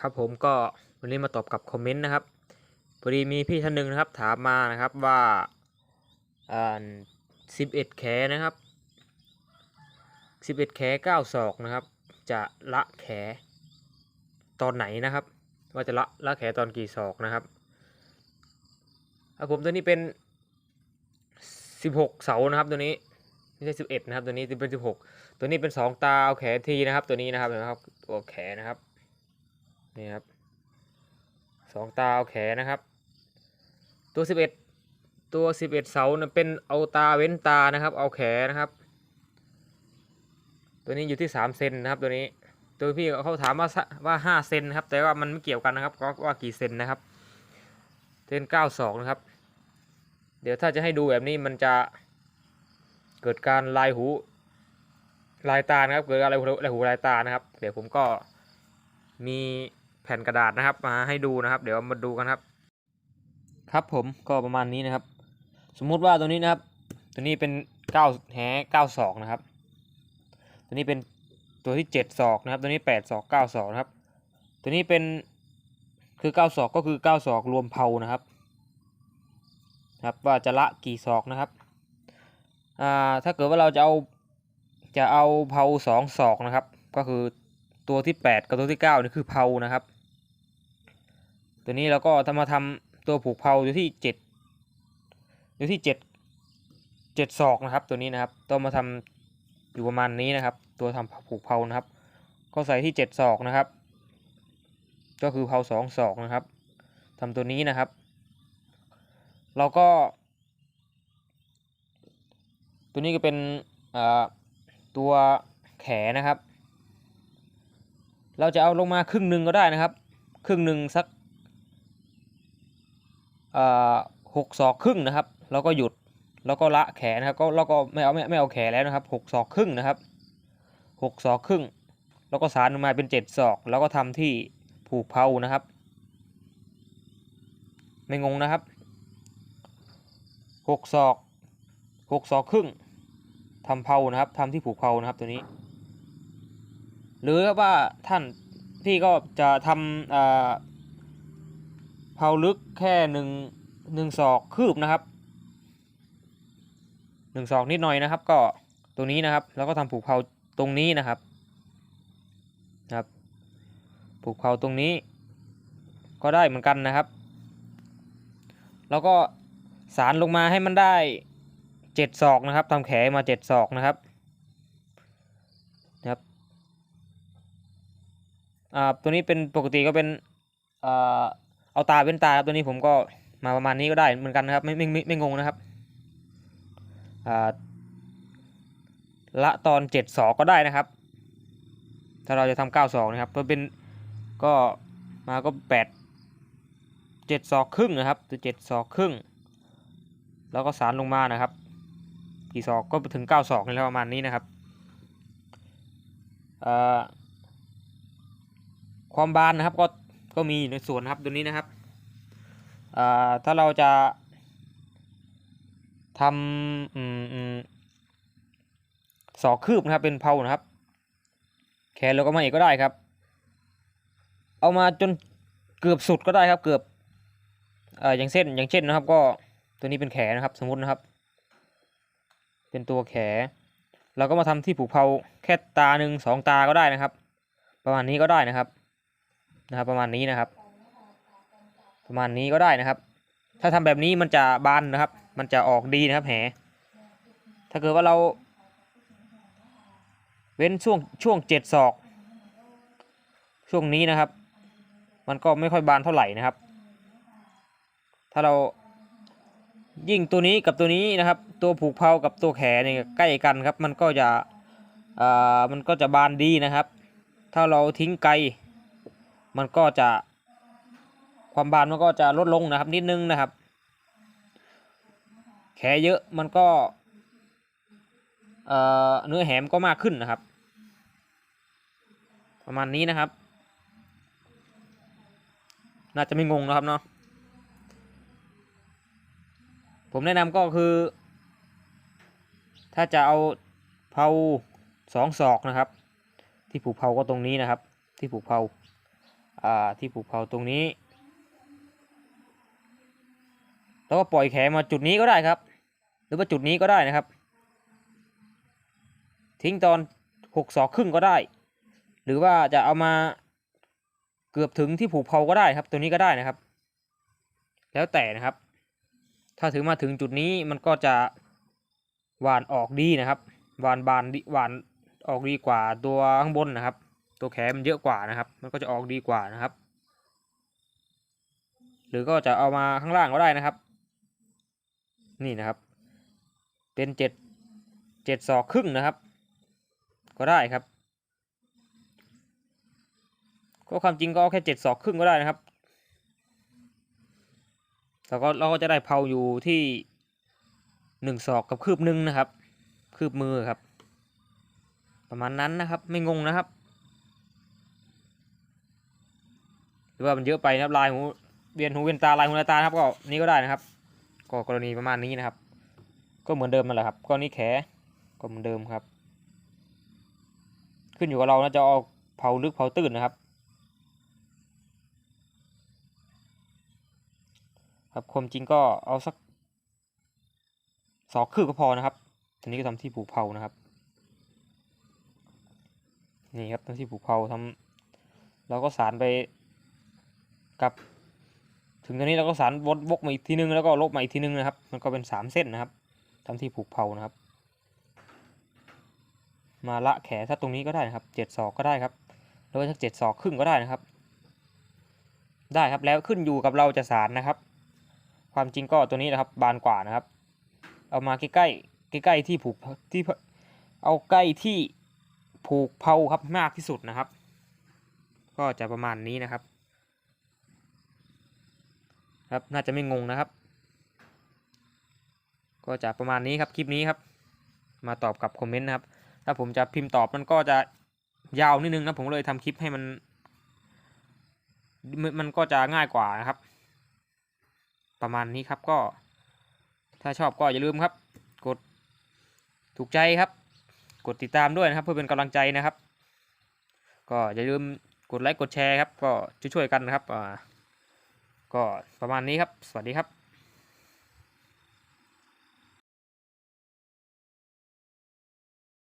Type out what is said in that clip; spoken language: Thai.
ครับผมก็วันนี้มาตอบกับคอมเมนต์นะครับพอดีมีพี่ท่านหนึ่งนะครับถามมานะครับว่าอ่าสิบเอ็ดแขนะครับสิบเอ็ดแขเก้าศอกนะครับ จะละแขตอนไหนนะครับ ว่าจะละละแขตอนกี่ศอกนะครับครับผมตัวนี้เป็นสิบหกเสานะครับตัวนี้ไม่ใช่สิบเอ็ดนะครับตัวนี้เป็นสิบหกตัวนี้เป็นสองตาเอาแขทีนะครับ ตัวนี้นะครับเห็นไหมครับตัวแขนะครับ นี่ครับสองตาเอาแขนนะครับ ตัวสิบเอ็ดตัวสิบเอ็ดเสานะเป็นเอาตาเว้นตานะครับ เอาแขนนะครับ ตัวนี้อยู่ที่สามเซนนะครับตัวนี้ตัวพี่เขาถามว่าว่าห้าเซนครับ แต่ว่ามันไม่เกี่ยวกันนะครับก็ว่ากี่เซนนะครับเซนเก้าสองนะครับ เดี๋ยวถ้าจะให้ดูแบบนี้มันจะเกิดการลายหูลายตานะครับ เกิดการลายหูลายหูลายตานะครับ เดี๋ยวผมก็มี แผ่นกระดาษนะครับมาให้ดูนะครับ เดี๋ยวมาดูกันครับ ครับผมก็ประมาณนี้นะครับ สมมุติว่าตัวนี้นะครับ ตัวนี้เป็นเก้าแหเก้าศอกนะครับ ตัวนี้เป็นตัวที่เจ็ดศอกนะครับ ตัวนี้แปดศอกเก้าศอกนะครับ ตัวนี้เป็นคือเก้าศอกก็คือเก้าศอกรวมเผานะครับครับว่าจะละกี่ศอกนะครับอ่าถ้าเกิดว่าเราจะเอาจะเอาเผาสองศอกนะครับ ก็คือตัวที่ 8 กับตัวที่9นี่คือเพานะครับ ตัวนี้เราก็ทำมาทำตัวผูกเพาอยู่ที่7อยู่ที่7 7ศอกนะครับ ตัวนี้นะครับต้องมาทำอยู่ประมาณนี้นะครับ ตัวทำผูกเพานะครับ ก็ใส่ที่7ศอกนะครับ ก็คือเพาสองศอกนะครับทำตัวนี้นะครับ เราก็ ตัวนี้ก็เป็นตัวแขนนะครับ เราจะเอาลงมาครึ่งหนึ่งก็ได้นะครับ ครึ่งหนึ่งสัก หกศอกครึ่งนะครับ แล้วก็หยุดแล้วก็ละแขนนะครับก็แล้วก็ไม่เอาไม่ไม่เอาแขนแล้วนะครับหกศอกครึ่งนะครับหกศอกครึ่ง แล้วก็สารลงมาเป็นเจ็ดศอก แล้วก็ทำที่ผูกเพานะครับ ไม่งงนะครับหกศอกหกศอกครึ่งทำเพานะครับทำที่ผูกเพานะครับตัวนี้ หรือว่าท่านพี่ก็จะทำ เพาลึกแค่หนึ่งหนึ่งศอกคืบนะครับหนึ่งศอกนิดหน่อยนะครับ ก็ตรงนี้นะครับ แล้วก็ทำผูกเพาตรงนี้นะครับครับผูกเพาตรงนี้ ก็ได้เหมือนกันนะครับ แล้วก็สารลงมาให้มันได้เจ็ดศอกนะครับทำแขนมาเจ็ดศอกนะครับนะครับอ่าตัวนี้เป็นปกติก็เป็นอ่า เอาตาเป็นตาครับตัวนี้ผมก็มาประมาณนี้ก็ได้เหมือนกันนะครับไม่ไม่ไม่ไม่งงนะครับอ่าละตอนเจ็ดศอกก็ได้นะครับ ถ้าเราจะทำเก้าศอกนะครับก็เป็นก็มาก็แปดเจ็ดศอกครึ่งนะครับตัวเจ็ดศอกครึ่ง แล้วก็สารลงมานะครับ กี่ศอกก็ถึงเก้าศอกนี่แล้วประมาณนี้นะครับความบานนะครับก็ ก็มีในส่วนนะครับตัวนี้นะครับถ้าเราจะทำศอคืบนะครับเป็นเพานะครับ แขนเราก็มาเอกก็ได้ครับ เอามาจนเกือบสุดก็ได้ครับ เกือบอย่างเช่นอย่างเช่นนะครับ ก็ตัวนี้เป็นแขนนะครับ สมมตินะครับ เป็นตัวแขนเราก็มาทำที่ผูกเพาแค่ตาหนึ่งสองตาก็ได้นะครับ ประมาณนี้ก็ได้นะครับ นะครับ ประมาณนี้นะครับ ประมาณนี้ก็ได้นะครับ ถ้าทำแบบนี้มันจะบานนะครับ มันจะออกดีนะครับแหถ้าเกิดว่าเรา เว้นช่วงช่วงเจ็ดศอก ช่วงนี้นะครับ มันก็ไม่ค่อยบานเท่าไหร่นะครับ ถ้าเรายิ่งตัวนี้กับตัวนี้นะครับ ตัวผูกเพากับตัวแขนเนี่ยใกล้กันครับ มันก็จะอ่ามันก็จะบานดีนะครับ ถ้าเราทิ้งไกล มันก็จะความบานมันก็จะลดลงนะครับนิดนึงนะครับ แขเยอะมันก็เนื้อแหมก็มากขึ้นนะครับ ประมาณนี้นะครับ น่าจะไม่งงนะครับเนาะผมแนะนำก็คือ ถ้าจะเอาเผาสองศอกนะครับ ที่ผูกเผาก็ตรงนี้นะครับ ที่ผูกเผาอ่า ที่ผูกเผาตรงนี้ แล้วก็ปล่อยแขนมาจุดนี้ก็ได้ครับ หรือว่าจุดนี้ก็ได้นะครับ ทิ้งตอนหกศอกครึ่งก็ได้ หรือว่าจะเอามาเกือบถึงที่ผูกเผาก็ได้ครับ ตัวนี้ก็ได้นะครับ แล้วแต่นะครับ ถ้าถึงมาถึงจุดนี้มันก็จะหวานออกดีนะครับหวานบานดีหวานออกดีกว่าตัวข้างบนนะครับ ตัวแขนมันเยอะกว่านะครับ มันก็จะออกดีกว่านะครับ หรือก็จะเอามาข้างล่างก็ได้นะครับ นี่นะครับ เป็นเจ็ดเจ็ดศอกครึ่งนะครับ ก็ได้ครับ ก็ความจริงก็เอาแค่เจ็ดศอกครึ่งก็ได้นะครับแล้วก็เราก็จะได้เผาอยู่ที่หนึ่งศอกกับคืบหนึ่งนะครับ คืบมือครับ ประมาณนั้นนะครับ ไม่งงนะครับ หรือว่ามันเยอะไปนะครับลายหูเวียนหูเวียนตาลายหูลายตาครับก็นี้ก็ได้นะครับ ก็กรณีประมาณนี้นะครับ ก็เหมือนเดิมนั่นแหละครับก็นี่แขก็เหมือนเดิมครับ ขึ้นอยู่กับเรานะจะเอาเผาลึกเผาตื้นนะครับ ครับความจริงก็เอาสักสองคืบก็พอนะครับทีนี้ก็ทำที่ผูกเผานะครับ นี่ครับทำที่ผูกเผาทำเราก็สารไป กับ ถึงตรงนี้เราก็สารวนวกมาอีกทีนึงแล้วก็ลบมาอีกทีนึงนะครับ มันก็เป็นสามเส้นนะครับทำที่ผูกเผานะครับ มาละแขนถ้าตรงนี้ก็ได้นะครับเจ็ดศอกก็ได้ครับหรือว่าถ้าเจ็ดศอกครึ่งก็ได้นะครับ ได้ครับแล้วขึ้นอยู่กับเราจะสารนะครับ ความจริงก็ตัวนี้นะครับบานกว่านะครับ เอามาใกล้ๆใกล้ๆที่ผูกที่เอาใกล้ที่ผูกเผาครับมากที่สุดนะครับ ก็จะประมาณนี้นะครับ ครับน่าจะไม่งงนะครับ ก็จะประมาณนี้ครับคลิปนี้ครับ มาตอบกับคอมเมนต์นะครับ ถ้าผมจะพิมพ์ตอบมันก็จะยาวนิดนึงนะผมเลยทำคลิปให้มัน มันก็จะง่ายกว่านะครับ ประมาณนี้ครับก็ ถ้าชอบก็อย่าลืมครับ กดถูกใจครับ กดติดตามด้วยนะครับ เพื่อเป็นกำลังใจนะครับ ก็อย่าลืมกดไลค์กดแชร์ครับ ก็ช่วยๆกันนะครับอ่า ก็ประมาณนี้ครับ สวัสดีครับ